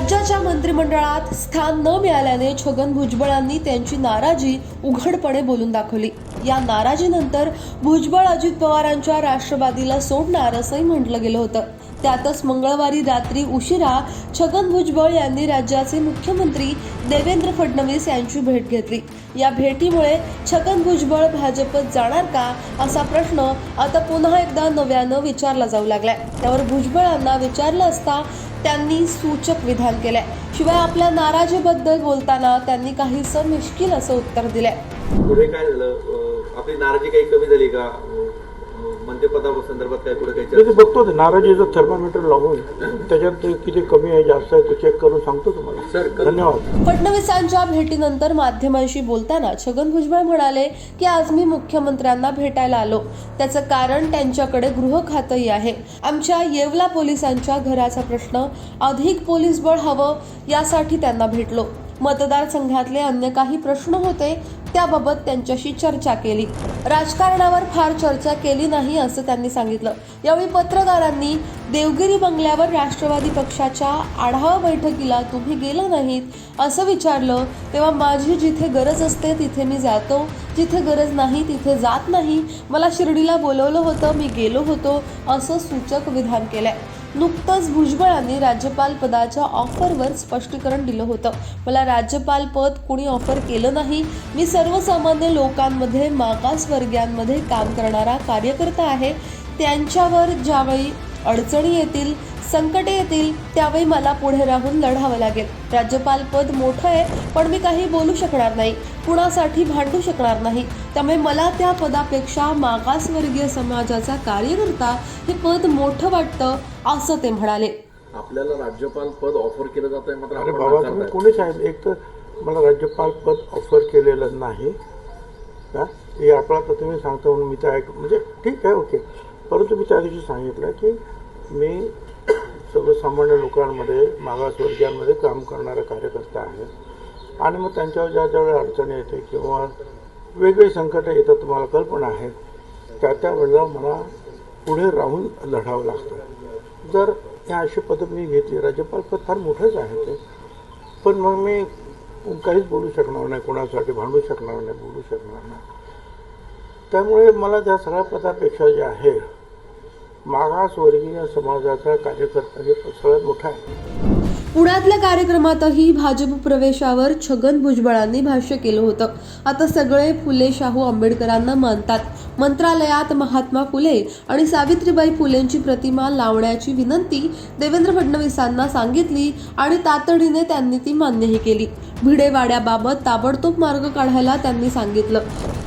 राज्याच्या मंत्रिमंडळात स्थान न मिळाल्याने छगन भुजबळांनी त्यांची नाराजी उघडपणे बोलून दाखवली. या नाराजीनंतर भुजबळ अजित पवारांच्या राष्ट्रवादीला सोडणार असंही म्हटलं गेलं होतं. त्यातच मंगळवारी रात्री उशिरा छगन भुजबळ यांनी राज्याचे मुख्यमंत्री देवेंद्र फडणवीस यांची भेट घेतली. या भेटीमुळे छगन भुजबळ भाजपत जाणार का असा प्रश्न आता पुन्हा एकदा नव्यानं विचारला जाऊ लागलाय. त्यावर भुजबळांना विचारलं असता त्यांनी सूचक विधान केलंय. शिवाय आपल्या नाराजीबद्दल बोलताना त्यांनी काहीसं मिश्किल असं उत्तर दिलंय. पुढे काय झालं? आपली नाराजी काही कमी झाली का? मंत्रिपदा संदर्भात काय पुढे काही मी चर्चा? ते बघतो ते नाराजीचं थर्मामीटर लावून त्याच्यात ते किती कमी आहे जास्त आहे ते चेक करून सांगतो सर, तुम्हाला कल- धन्यवाद. फडणवीसांच्या भेटीनंतर माध्यमांशी बोलताना छगन भुजबळ म्हणाले की आज मी मुख्यमंत्र्यांना भेटायला आलो. त्याचं कारण त्यांच्याकडे गृह खातंही आहे. आमच्या येवला पोलिसांच्या घराचा प्रश्न अधिक पोलीस बळ हवं यासाठी त्यांना भेटलो. मतदारसंघातले अन्य काही प्रश्न होते त्याबाबत त्यांच्याशी चर्चा केली. राजकारणावर फार चर्चा केली नाही असं त्यांनी सांगितलं. यावेळी पत्रकारांनी देवगिरी बंगल्यावर राष्ट्रवादी पक्षाच्या आढावा बैठकीला तुम्ही गेला नाहीत असं विचारलं तेव्हा माझी जिथे गरज असते तिथे मी जातो जिथे गरज नाही तिथे जात नाही. मला शिर्डीला बोलवलं होतं मी गेलो होतो असं सूचक विधान केलंय. नुकतंच भुजबळांनी राज्यपाल पदाच्या ऑफरवर स्पष्टीकरण दिलं होतं. मला राज्यपाल पद कुणी ऑफर केलं नाही? मी सर्वसामान्य लोकांमध्ये मागासवर्गीयांमध्ये काम करणारा कार्यकर्ता आहे. त्यांच्यावर ज्यावेळी अडचणी येतील संकटे येतील त्यावेळी मला पुढे राहून लढावं लागेल. राज्यपाल पद मोठं आहे पण मी काही बोलू शकणार नाही कुणासाठी भांडू शकणार नाही. त्यामुळे मला त्या पदापेक्षा मागासवर्गीय समाजाचा कार्यकर्ता हे पद मोठं वाटतं असं ते म्हणाले. आपल्याला राज्यपाल पद ऑफर केलं जात आहे मात्र अरे आपण बाबा कोणीच आहेत एक तर मला राज्यपाल पद ऑफर केलेलं नाही. का हे आपला तर तुम्ही सांगता म्हणून मी तर ऐक म्हणजे ठीक आहे ओके. परंतु मी त्या दिवशी सांगितलं की मी सर्वसामान्य लोकांमध्ये मागासवर्गीयांमध्ये काम करणारा कार्यकर्ता आहे. आणि मग त्यांच्यावर ज्या ज्या अडचणी येते किंवा वेगवेगळी संकटं येतात तुम्हाला कल्पना आहे त्या त्या वेळेला मला पुढे राहून लढावं लागतं. जर ह्या अशी पदं मी घेतली राज्यपाल पद फार मोठंच आहे ते. पण मग मी काहीच बोलू शकणार नाही कोणासाठी भांडू शकणार नाही बोलू शकणार नाही. त्यामुळे मला त्या सगळ्या पदापेक्षा जे आहे मागासवर्गीय समाजाचा कार्यकर्ता हे सगळ्यात मोठा आहे. पुण्यातल्या कार्यक्रमातही भाजप प्रवेशावर छगन भुजबळांनी भाष्य केलं होतं. आता सगळे फुले शाहू आंबेडकरांना मानतात. मंत्रालयात महात्मा फुले आणि सावित्रीबाई फुलेंची प्रतिमा लावण्याची विनंती देवेंद्र फडणवीसांना सांगितली आणि तातडीने त्यांनी ती मान्यही केली. भिडेवाड्याबाबत ताबडतोब मार्ग काढायला त्यांनी सांगितलं.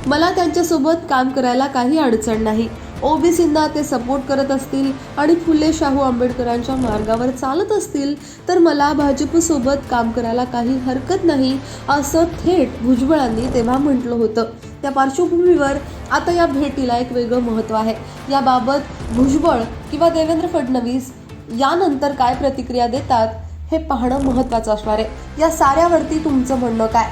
मला त्यांच्यासोबत काम करायला काही अडचण नाही. ओबीसींना ते सपोर्ट करत असतील आणि फुले शाहू आंबेडकरांच्या मार्गावर चालत असतील तर मला भाजपसोबत काम करायला काही हरकत नाही असं थेट भुजबळांनी तेव्हा म्हटलं होतं. त्या पार्श्वभूमीवर आता या भेटीला एक वेगळं महत्त्व आहे. याबाबत भुजबळ किंवा देवेंद्र फडणवीस यानंतर काय प्रतिक्रिया देतात हे पाहणं महत्त्वाचं असणार आहे. या साऱ्यावरती तुमचं म्हणणं काय?